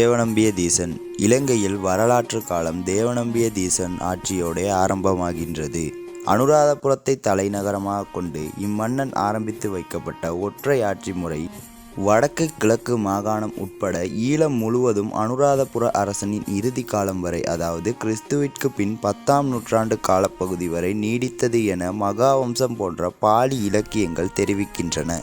தேவநம்பிய தீசன். இலங்கையில் வரலாற்று காலம் தேவநம்பிய தீசன் ஆட்சியோடே ஆரம்பமாகின்றது. அனுராதபுரத்தை தலைநகரமாக கொண்டு இம்மன்னன் ஆரம்பித்து வைக்கப்பட்ட ஒற்றை ஆட்சி முறை வடக்கு கிழக்கு மாகாணம் உட்பட ஈழம் முழுவதும் அனுராதபுர அரசனின் இறுதி காலம் வரை அதாவது கிறிஸ்துவிற்கு பின் பத்தாம் நூற்றாண்டு காலப்பகுதி வரை நீடித்தது என மகாவம்சம் போன்ற பாலி இலக்கியங்கள் தெரிவிக்கின்றன.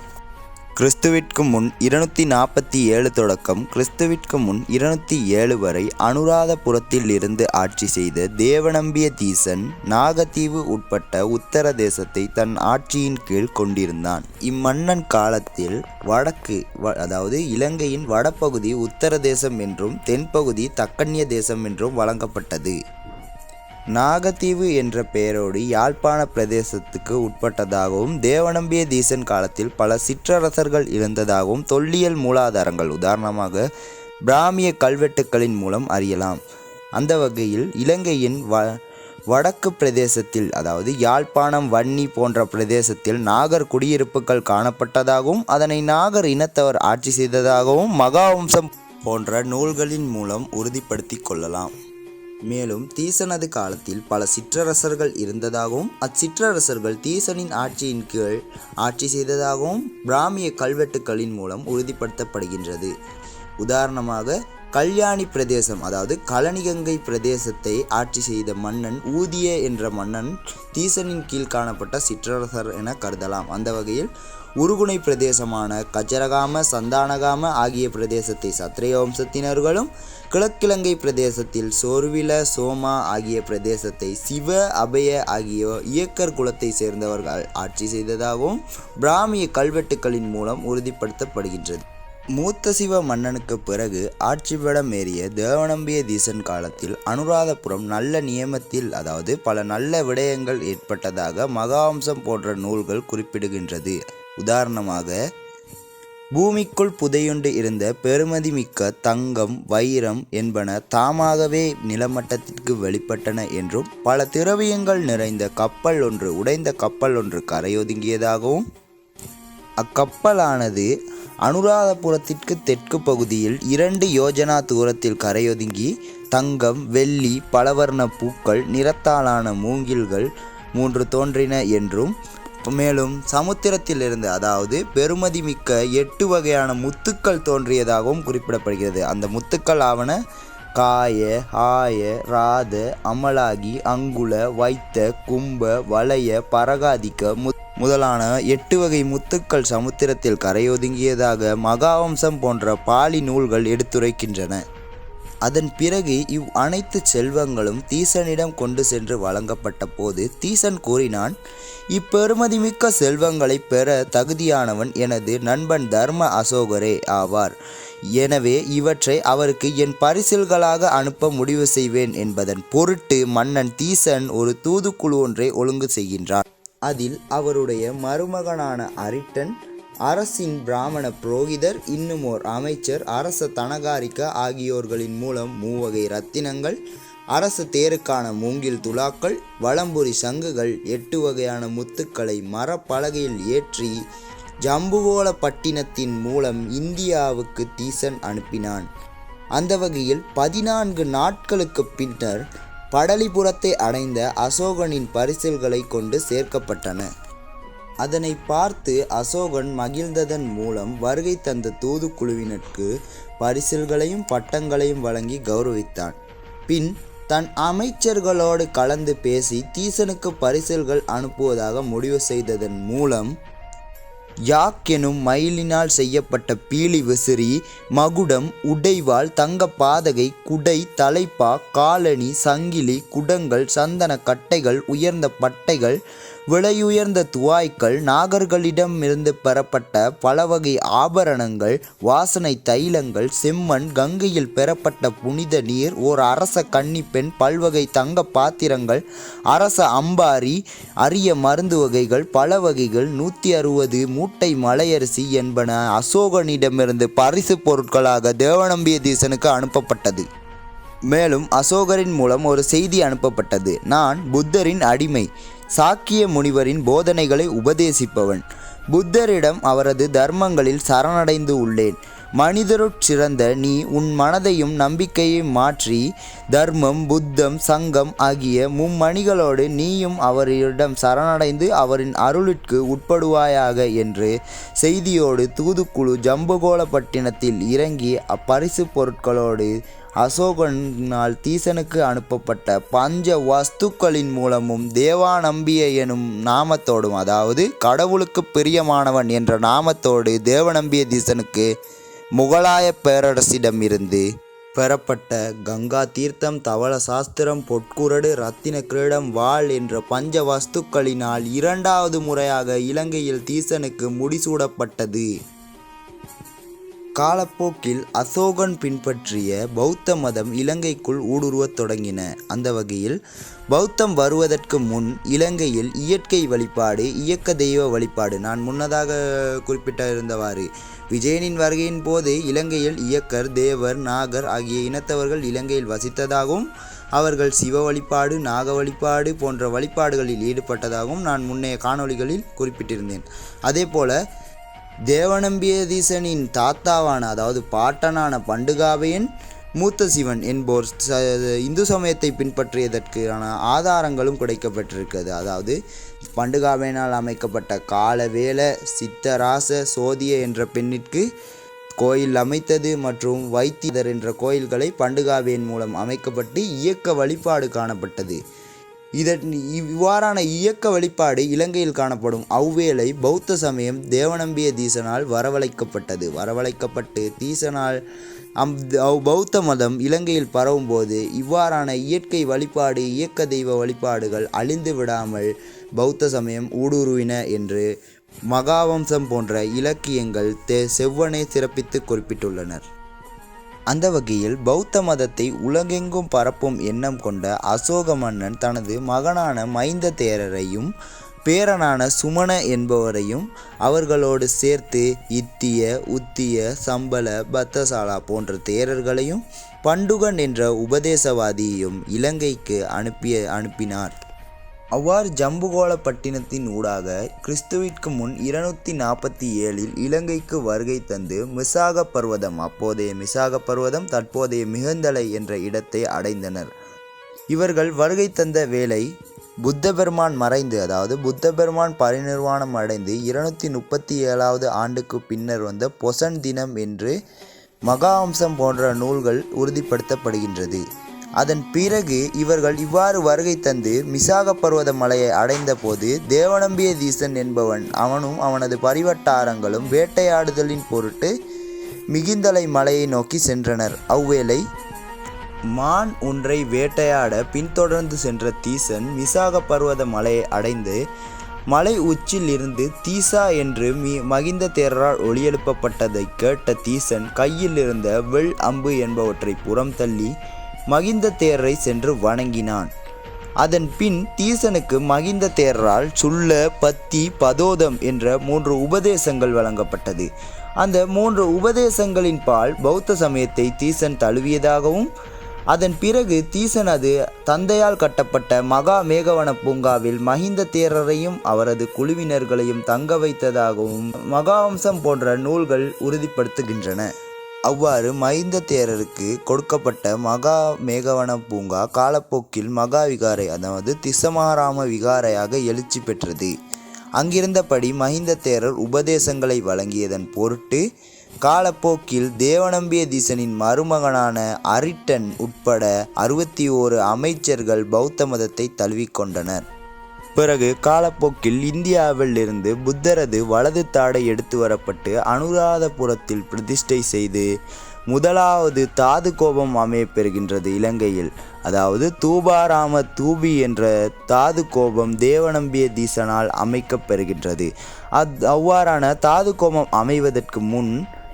கிறிஸ்துவிற்கு முன் இருநூத்தி நாற்பத்தி ஏழு தொடக்கம் கிறிஸ்துவிற்கு முன் இருநூத்தி ஏழு வரை அனுராதபுரத்தில் இருந்து ஆட்சி செய்த தேவநம்பிய தீசன் நாகத்தீவு உட்பட்ட உத்தர தேசத்தை தன் ஆட்சியின் கீழ் கொண்டிருந்தான். இம்மன்னன் காலத்தில் வடக்கு வ- அதாவது இலங்கையின் வடபகுதி உத்தர தேசம் என்றும் தென்பகுதி தக்கன்ய தேசம் என்றும் வழங்கப்பட்டது. நாகத்தீவு என்ற பெயரோடு யாழ்ப்பாண பிரதேசத்துக்கு உட்பட்டதாகவும் தேவநம்பிய தீசன் காலத்தில் பல சிற்றரசர்கள் இருந்ததாகவும் தொல்லியல் மூலாதாரங்கள் உதாரணமாக பிராமிய கல்வெட்டுக்களின் மூலம் அறியலாம். அந்த வகையில் இலங்கையின் வ வடக்கு பிரதேசத்தில் அதாவது யாழ்ப்பாணம் வன்னி போன்ற பிரதேசத்தில் நாகர் குடியிருப்புகள் காணப்பட்டதாகவும் அதனை நாகர் இனத்தவர் ஆட்சி செய்ததாகவும் மகாவம்சம் போன்ற நூல்களின் மூலம் உறுதிப்படுத்தி கொள்ளலாம். மேலும் தீசனது காலத்தில் பல சிற்றரசர்கள் இருந்ததாகவும் அச்சிற்றரசர்கள் தீசனின் ஆட்சியின் கீழ் ஆட்சி செய்ததாகவும் பிராமிய கல்வெட்டுக்களின் மூலம் உறுதிப்படுத்தப்படுகின்றது. உதாரணமாக கல்யாணி பிரதேசம் அதாவது கலனிகங்கை பிரதேசத்தை ஆட்சி செய்த மன்னன் ஊதிய என்ற மன்னன் தீசனின் கீழ் காணப்பட்ட சிற்றரசர் என கருதலாம். அந்த வகையில் உருகுணை பிரதேசமான கஜரகாம சந்தானகாம ஆகிய பிரதேசத்தை சத்திரிய வம்சத்தினர்களும் கிழக்கிழங்கை பிரதேசத்தில் சோர்வில சோமா ஆகிய பிரதேசத்தை சிவ அபய ஆகியோர் இயக்கர் குலத்தை சேர்ந்தவர்கள் ஆட்சி செய்ததாகவும் பிராமிய கல்வெட்டுக்களின் மூலம் உறுதிப்படுத்தப்படுகின்றது. மூத்த சிவ மன்னனுக்கு பிறகு ஆட்சி ஏறிய தேவநம்பிய தீசன் காலத்தில் அனுராதபுரம் நல்ல நியமத்தில் அதாவது பல நல்ல விடயங்கள் ஏற்பட்டதாக மகாவம்சம் போன்ற நூல்கள் குறிப்பிடுகின்றது. உதாரணமாக பூமிக்குள் புதையுண்டு இருந்த பெருமதிமிக்க தங்கம் வைரம் என்பன தாமாகவே நிலமட்டத்திற்கு வெளிப்பட்டன என்றும் பல திரவியங்கள் நிறைந்த கப்பல் ஒன்று உடைந்த கப்பல் ஒன்று கரையொதுங்கியதாகவும் அக்கப்பலானது அனுராதபுரத்திற்கு தெற்கு பகுதியில் இரண்டு யோஜனா தூரத்தில் கரையொதுங்கி தங்கம் வெள்ளி பலவர்ண பூக்கள் நிறத்தாலான மூங்கில்கள் மூன்று தோன்றின என்றும் மேலும் சமுத்திரத்திலிருந்து அதாவது பெருமதிமிக்க எட்டு வகையான முத்துக்கள் தோன்றியதாகவும் குறிப்பிடப்படுகிறது. அந்த முத்துக்கள் ஆவன காய ஆய ராத அமலாகி அங்குல வைத்த கும்ப வளைய பரகாதிக்க மு முதலான எட்டு வகை முத்துக்கள் சமுத்திரத்தில் கரையொதுங்கியதாக மகாவம்சம் போன்ற பாலி நூல்கள் எடுத்துரைக்கின்றன. அதன் பிறகு இவ் அனைத்து செல்வங்களும் தீசனிடம் கொண்டு சென்று வழங்கப்பட்ட போது தீசன் கூறினான் இப்பெருமதிமிக்க செல்வங்களை பெற தகுதியானவன் எனது நண்பன் தர்ம அசோகரே ஆவார். எனவே இவற்றை அவருக்கு என் பரிசில்களாக அனுப்ப முடிவு செய்வேன் என்பதன் பொருட்டு மன்னன் தீசன் ஒரு தூதுக்குழு ஒன்றை ஒழுங்கு செய்கின்றான். அதில் அவருடைய மருமகனான அரிட்டன் அரசின் பிராமண புரோகிதர் இன்னும் ஓர் அமைச்சர் அரச தனகாரிக்க ஆகியோர்களின் மூலம் மூவகை ரத்தினங்கள் அரச தேருக்கான மூங்கில் துலாக்கள் வலம்புரி சங்குகள் எட்டு வகையான முத்துக்களை மரப்பலகையில் ஏற்றி ஜம்புவோல பட்டினத்தின் மூலம் இந்தியாவுக்கு தீசன் அனுப்பினான். அந்த வகையில் பதினான்கு நாட்களுக்கு பின்னர் படலிபுரத்தை அடைந்த அசோகனின் பரிசில்களை கொண்டு சேர்க்கப்பட்டன. அதனை பார்த்து அசோகன் மகிழ்ந்ததன் மூலம் வருகை தந்த தூதுக்குழுவினருக்கு பரிசில்களையும் பட்டங்களையும் வழங்கி கௌரவித்தான். பின் தன் அமைச்சர்களோடு கலந்து பேசி தீசனுக்கு பரிசில்கள் அனுப்புவதாக முடிவு செய்ததன் மூலம் யாக் எனும் மயிலினால் செய்யப்பட்ட பீலி விசிறி மகுடம் உடைவாள் தங்க பாதகை குடை தலைப்பா காலணி சங்கிலி குடங்கள் சந்தன கட்டைகள் உயர்ந்த பட்டைகள் விலையுயர்ந்த துவாய்கள் நாகர்களிடமிருந்து பெறப்பட்ட பல வகை ஆபரணங்கள் வாசனை தைலங்கள் செம்மண் கங்கையில் பெறப்பட்ட புனித நீர் ஓர் அரச கன்னிப்பெண் பல்வகை தங்க பாத்திரங்கள் அரச அம்பாரி அரிய மருந்து வகைகள் பல வகைகள் நூற்றி அறுபது மூட்டை மலையரிசி என்பன அசோகனிடமிருந்து பரிசு பொருட்களாக தேவநம்பிய தீசனுக்கு அனுப்பப்பட்டது. மேலும் அசோகரின் மூலம் ஒரு செய்தி அனுப்பப்பட்டது. நான் புத்தரின் அடிமை. சாக்கிய முனிவரின் போதனைகளை உபதேசிப்பவன். புத்தரிடம் அவரது தர்மங்களில் சரணடைந்து உள்ளேன். மனிதருட்சிறந்த நீ உன் மனதையும் நம்பிக்கையையும் மாற்றி தர்மம் புத்தம் சங்கம் ஆகிய மும்மணிகளோடு நீயும் அவரிடம் சரணடைந்து அவரின் அருளிற்கு உட்படுவாயாக என்று செய்தியோடு தூதுக்குழு ஜம்புகோளப்பட்டினத்தில் இறங்கி அப்பரிசு பொருட்களோடு அசோகனால் தீசனுக்கு அனுப்பப்பட்ட பஞ்ச வஸ்துக்களின் மூலமும் தேவாநம்பிய எனும் நாமத்தோடும் அதாவது கடவுளுக்கு பிரியமானவன் என்ற நாமத்தோடு தேவநம்பிய தீசனுக்கு முகலாய பேரரசிடமிருந்து பெறப்பட்ட கங்கா தீர்த்தம் தவள சாஸ்திரம் பொற்குரடு ரத்தின கிரீடம் வாள் என்ற பஞ்ச வஸ்துக்களினால் இரண்டாவது முறையாக இலங்கையில் தீசனுக்கு முடிசூடப்பட்டது. காலப்போக்கில் அசோகன் பின்பற்றிய பௌத்த மதம் இலங்கைக்குள் ஊடுருவத் தொடங்கின. அந்த வகையில் பௌத்தம் வருவதற்கு முன் இலங்கையில் இயற்கை வழிபாடு இயக்க தெய்வ வழிபாடு நான் முன்னதாக குறிப்பிட்டிருந்தவாறு விஜயனின் வருகையின் போது இலங்கையில் இயக்கர் தேவர் நாகர் ஆகிய இனத்தவர்கள் இலங்கையில் வசித்ததாகவும் அவர்கள் சிவ வழிபாடு நாக வழிபாடு போன்ற வழிபாடுகளில் ஈடுபட்டதாகவும் நான் முன்னைய காணொளிகளில் குறிப்பிட்டிருந்தேன். அதேபோல தேவநம்பியதீசனின் தாத்தாவான அதாவது பாட்டனான பண்டுகாவையன் மூத்த சிவன் என்போர் இந்து சமயத்தை பின்பற்றியதற்கான ஆதாரங்களும் கிடைக்கப்பட்டிருக்கிறது. அதாவது பண்டுகாவையனால் அமைக்கப்பட்ட காலவேல சித்தராச சோதிய என்ற பெண்ணிற்கு கோயில் அமைத்தது மற்றும் வைத்தியர் என்ற கோயில்களை பண்டுகாவியன் மூலம் அமைக்கப்பட்டு இயக்க வழிபாடு காணப்பட்டது. இதன் இவ்வாறான இயக்க வழிபாடு இலங்கையில் காணப்படும். அவ்வேளை பௌத்த சமயம் தேவநம்பிய தீசனால் வரவழைக்கப்பட்டது. வரவழைக்கப்பட்டு தீசனால் அம் அவ் பௌத்த மதம் இலங்கையில் பரவும் போது இவ்வாறான இயற்கை வழிபாடு இயக்க தெய்வ வழிபாடுகள் அழிந்து விடாமல் பௌத்த சமயம் ஊடுருவின என்று மகாவம்சம் போன்ற இலக்கியங்கள் தே செவ்வனை சிறப்பித்து குறிப்பிட்டுள்ளனர். அந்த வகையில் பௌத்த மதத்தை உலகெங்கும் பரப்பும் எண்ணம் கொண்ட அசோக மன்னன் தனது மகனான மைந்த தேரரையும் பேரனான சுமண என்பவரையும் அவர்களோடு சேர்த்து இத்திய உத்திய சம்பள பத்தசாலா போன்ற தேரர்களையும் பண்டுகன் என்ற உபதேசவாதியையும் இலங்கைக்கு அனுப்பிய அனுப்பினார். அவ்வாறு ஜம்புகோலப்பட்டினத்தின் ஊடாக கிறிஸ்துவிற்கு முன் இருநூத்தி நாற்பத்தி ஏழில் இலங்கைக்கு வருகை தந்து மிசாக பர்வதம் அப்போதைய மிசாக பர்வதம் தற்போதைய மிகுந்தலை என்ற இடத்தை அடைந்தனர். இவர்கள் வருகை தந்த வேளை புத்த பெருமான் மறைந்து அதாவது புத்த பெருமான் பரிநிர்வாணம் அடைந்து இருநூத்தி முப்பத்தி ஏழாவது ஆண்டுக்கு பின்னர் வந்த பொசன் தினம் என்று மகாவம்சம் போன்ற நூல்கள் உறுதிப்படுத்தப்படுகின்றது. அதன் பிறகு இவர்கள் இவ்வாறு வருகை தந்து மிசாக பர்வத மலையை அடைந்த போது தேவநம்பிய தீசன் என்பவன் அவனும் அவனது பரிவட்டாரங்களும் வேட்டையாடுதலின் பொருட்டு மிகிந்தலை மலையை நோக்கி சென்றனர். அவ்வேளை மான் ஒன்றை வேட்டையாட பின்தொடர்ந்து சென்ற தீசன் மிசாக பர்வத மலையை அடைந்து மலை உச்சில் இருந்து தீசா என்று மி மகிந்த தேரரால் ஒளியெழுப்பப்பட்டதை கேட்ட தீசன் கையில் இருந்த வெள் அம்பு என்பவற்றை புறம் தள்ளி மகிந்த தேரரை சென்று வணங்கினான். அதன் பின் தீசனுக்கு மகிந்த தேரரால் சுள்ள பத்தி பதோதம் என்ற மூன்று உபதேசங்கள் வழங்கப்பட்டது. அந்த மூன்று உபதேசங்களின் பால் பௌத்த சமயத்தை தீசன் தழுவியதாகவும் அதன் பிறகு தீசன் அது தந்தையால் கட்டப்பட்ட மகா மேகவன பூங்காவில் மஹிந்த தேரரையும் அவரது குழுவினர்களையும் தங்க வைத்ததாகவும் மகாவம்சம் போன்ற நூல்கள் உறுதிப்படுத்துகின்றன. அவ்வாறு மஹிந்த தேரருக்கு கொடுக்கப்பட்ட மகா மேகவன பூங்கா காலப்போக்கில் மகா விகாரை அதாவது திசமாராம விகாரையாக எழுச்சி பெற்றது. அங்கிருந்தபடி மஹிந்த தேரர் உபதேசங்களை வழங்கியதன் பொருட்டு காலப்போக்கில் தேவநம்பிய தீசனின் மருமகனான அரிட்டன் உட்பட அறுபத்தி ஓரு அமைச்சர்கள் பௌத்த மதத்தை தழுவிக்கொண்டனர் பிறகு காலப்போக்கில் இந்தியாவில் இருந்து புத்தரது வலது தாடை எடுத்து வரப்பட்டு அனுராதபுரத்தில் பிரதிஷ்டை செய்து முதலாவது தாது கோபம் அமையப்பெறுகின்றது இலங்கையில். அதாவது தூபாராம தூபி என்ற தாது கோபம் தேவநம்பிய தீசனால் அமைக்கப்பெறுகின்றது அத் அவ்வாறான தாது கோபம் அமைவதற்கு முன்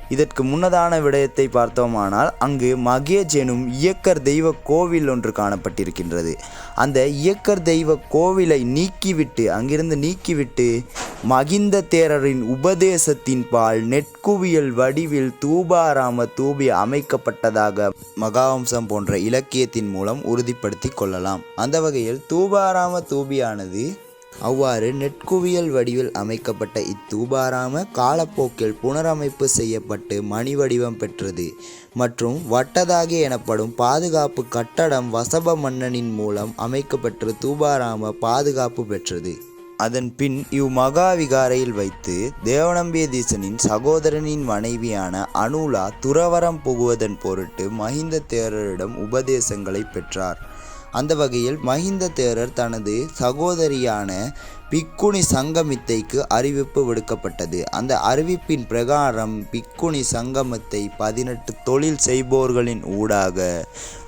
இதற்கு முன்னதான விடயத்தை பார்த்தோமானால் அங்கு மகேஜ் எனும் இயக்கர் தெய்வ கோவில் ஒன்று காணப்பட்டிருக்கின்றது. அந்த இயக்கர் தெய்வ கோவிலை நீக்கிவிட்டு அங்கிருந்து நீக்கிவிட்டு மகிந்த தேரரின் உபதேசத்தின் பால் நெற்குவியல் வடிவில் தூபாராம தூபி அமைக்கப்பட்டதாக மகாவம்சம் போன்ற இலக்கியத்தின் மூலம் உறுதிப்படுத்தி கொள்ளலாம். அந்த வகையில் தூபாராம தூபியானது அவ்வாறு நெட்குவியல் வடிவில் அமைக்கப்பட்ட இத்தூபாராம காலப்போக்கில் புனரமைப்பு செய்யப்பட்டு மணி வடிவம் பெற்றது மற்றும் வட்டதாகி எனப்படும் பாதுகாப்பு கட்டடம் வசப மன்னனின் மூலம் அமைக்கப்பட்டு தூபாராம பாதுகாப்பு பெற்றது. அதன் பின் இவ் மகாவிகாரையில் வைத்து தேவநம்பியதீசனின் சகோதரனின் மனைவியான அனுலா துறவரம் புகுவதன் பொருட்டு மஹிந்த தேரரிடம் உபதேசங்களை பெற்றார். அந்த வகையில் மஹிந்த தேரர் தனது சகோதரியான பிக்குனி சங்கமித்தைக்கு அறிவிப்பு விடுக்கப்பட்டது. அந்த அறிவிப்பின் பிரகாரம் பிக்குனி சங்கமத்தை பதினெட்டு தொழில் செய்பவர்களின் ஊடாக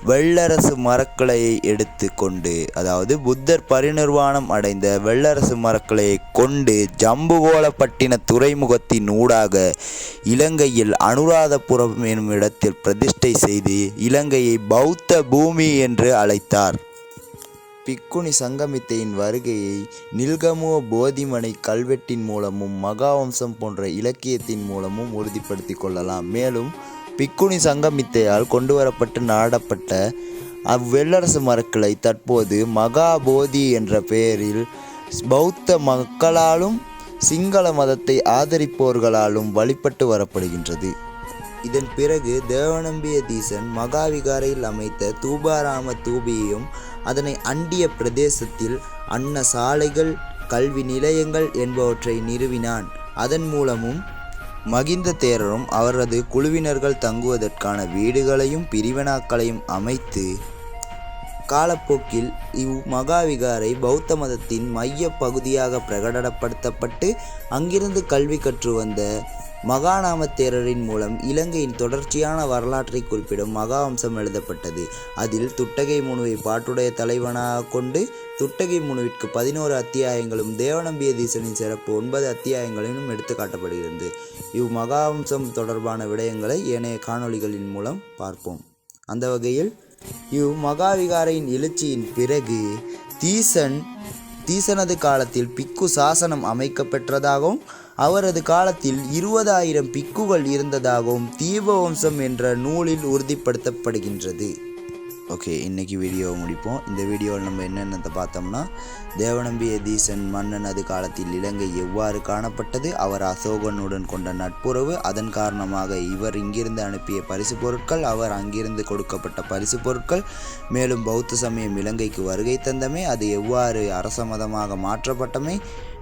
வெள்ளரசு மரக்கலையை எடுத்து கொண்டு அதாவது புத்தர் பரிநிர்வாணம் அடைந்த வெள்ளரசு மரக்கலையை கொண்டு ஜம்புகோலப்பட்டின துறைமுகத்தின் ஊடாக இலங்கையில் அனுராதபுரம் எனும் இடத்தில் பிரதிஷ்டை செய்து இலங்கையை பௌத்த பூமி என்று அழைத்தார். பிக்குனி சங்கமித்தையின் வருகையை நில்கமுவ போதிமனை கல்வெட்டின் மூலமும் மகாவம்சம் போன்ற இலக்கியத்தின் மூலமும் உறுதிப்படுத்தி கொள்ளலாம். மேலும் பிக்குனி சங்கமித்தையால் கொண்டு வரப்பட்டு நாடப்பட்ட அவ்வெள்ளரசு மரக்களை தற்போது மகாபோதி என்ற பெயரில் பௌத்த மக்களாலும் சிங்கள மதத்தை ஆதரிப்போர்களாலும் வழிபட்டு வரப்படுகின்றது. இதன் பிறகு தேவநம்பிய தீசன் மகாவிகாரையில் அமைத்த தூபாராம தூபியையும் அதனை அண்டிய பிரதேசத்தில் அன்ன சாலைகள் கல்வி நிலையங்கள் என்பவற்றை நிறுவினான். அதன் மூலமும் மகிந்த தேரரும் அவரது குழுவினர்கள் தங்குவதற்கான வீடுகளையும் பிரிவினாக்களையும் அமைத்து காலப்போக்கில் இவ் மகாவிகாரை பௌத்த மதத்தின் மைய பகுதியாக பிரகடனப்படுத்தப்பட்டு அங்கிருந்து கல்வி கற்று வந்த மகாநாம தேரரின் மூலம் இலங்கையின் தொடர்ச்சியான வரலாற்றை குறிப்பிடும் மகாவம்சம் எழுதப்பட்டது. அதில் துட்டகை முனுவை பாட்டுடைய தலைவனாக கொண்டு துட்டகை முனுவிற்கு பதினோரு அத்தியாயங்களும் தேவநம்பியதீசனின் சிறப்பு ஒன்பது அத்தியாயங்களிலும் எடுத்துக்காட்டப்படுகிறது. இவ் மகாவம்சம் தொடர்பான விடயங்களை ஏனைய காணொளிகளின் மூலம் பார்ப்போம். அந்த வகையில் இவ் மகாவிகாரையின் எழுச்சியின் பிறகு தீசன் தீசனது காலத்தில் பிக்கு சாசனம் அமைக்கப்பெற்றதாகவும் அவரது காலத்தில் இருபதாயிரம் பிக்குகள் இருந்ததாகவும் தீபவம்சம் என்ற நூலில் உறுதிப்படுத்தப்படுகின்றது. ஓகே இன்னைக்கு வீடியோவை முடிப்போம். இந்த வீடியோவில் நம்ம என்னென்னத்தை பார்த்தோம்னா தேவநம்பிய தீசன் மன்னன் அது காலத்தில் இலங்கை எவ்வாறு காணப்பட்டது அவர் அசோகனுடன் கொண்ட நட்புறவு அதன் காரணமாக இவர் இங்கிருந்து அனுப்பிய பரிசு பொருட்கள் அவர் அங்கிருந்து கொடுக்கப்பட்ட பரிசு பொருட்கள் மேலும் பௌத்த சமயம் இலங்கைக்கு வருகை தந்தமே அது எவ்வாறு அரச மதமாக மாற்றப்பட்டமை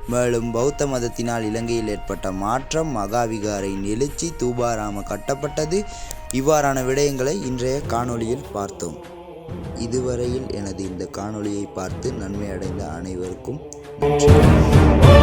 மேலும் பௌத்த மதத்தினால் இலங்கையில் ஏற்பட்ட மாற்றம் மகாவிகாரின் எழுச்சி தூபாராம கட்டப்பட்டது. இவ்வாறான விடயங்களை இன்றைய காணொளியில் பார்த்தோம். இதுவரையில் எனது இந்த காணொளியை பார்த்து நன்மை அடைந்த அனைவருக்கும் நன்றி.